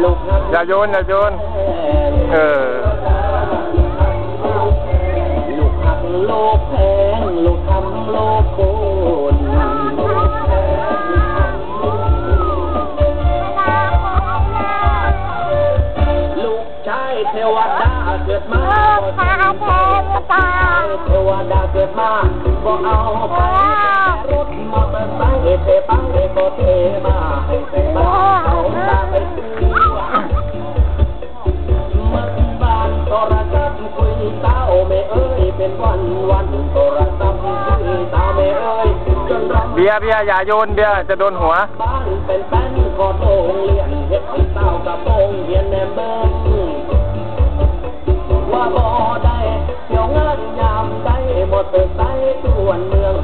อย่าโยนอย่าโยน เออ ลูกหักโลกแพงลูกทำโลกโคนลูกชายเทวดาเกิดมาบ่เทวดาเกิดมาบ่เอาไปรถมอเตอร์ไซค์เทไปก็ สาวไม่เอ้ยเป็นวันวันโทรศัพท์คุยสาวไม่เอ้ยจนรำเบียร์เบียร์อย่าโยนเบียร์จะโดนหัว บ้านเป็นแฟนก็โรงเรียนเฮ็ดให้สาวกับโรงเรียนแนมเบิ้งว่าบ่ได้เที่ยวงานยามใดมอเตอร์ไซค์ตวนเมือง